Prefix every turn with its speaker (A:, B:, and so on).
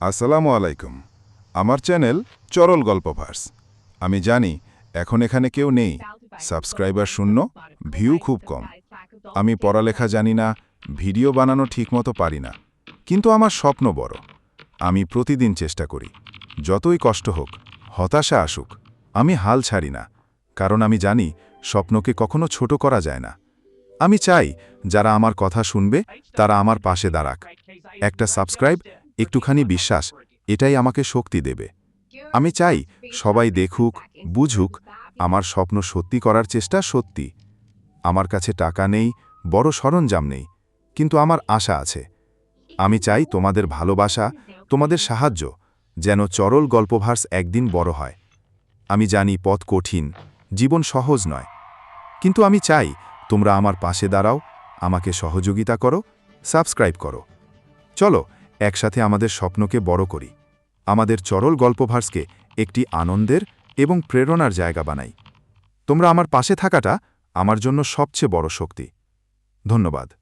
A: আসসালামু আলাইকুম। আমার চ্যানেল চরল গল্প গল্পভার্স। আমি জানি এখন এখানে কেউ নেই। সাবস্ক্রাইবার শূন্য, ভিউ খুব কম। আমি পড়ালেখা জানি না, ভিডিও বানানো ঠিকমতো পারি না। কিন্তু আমার স্বপ্ন বড়। আমি প্রতিদিন চেষ্টা করি। যতই কষ্ট হোক, হতাশা আসুক, আমি হাল ছাড়ি না। কারণ আমি জানি স্বপ্নকে কখনো ছোট করা যায় না। আমি চাই যারা আমার কথা শুনবে, তারা আমার পাশে দাঁড়াক। একটা সাবস্ক্রাইব একটুখানি বিশ্বাস, এটাই আমাকে শক্তি দেবে। আমি চাই সবাই দেখুক, বুঝুক, আমার স্বপ্ন সত্যি করার চেষ্টা সত্যি। আমার কাছে টাকা নেই, বড় সরঞ্জাম নেই, কিন্তু আমার আশা আছে। আমি চাই তোমাদের ভালোবাসা, তোমাদের সাহায্য, যেন চরল গল্পভার্স একদিন বড় হয়। আমি জানি পথ কঠিন, জীবন সহজ নয়, কিন্তু আমি চাই তোমরা আমার পাশে দাঁড়াও, আমাকে সহযোগিতা করো, সাবস্ক্রাইব করো। চলো একসাথে আমাদের স্বপ্নকে বড় করি। আমাদের চরল গল্পভার্সকে একটি আনন্দের এবং প্রেরণার জায়গা বানাই। তোমরা আমার পাশে থাকাটা আমার জন্য সবচেয়ে বড় শক্তি। ধন্যবাদ।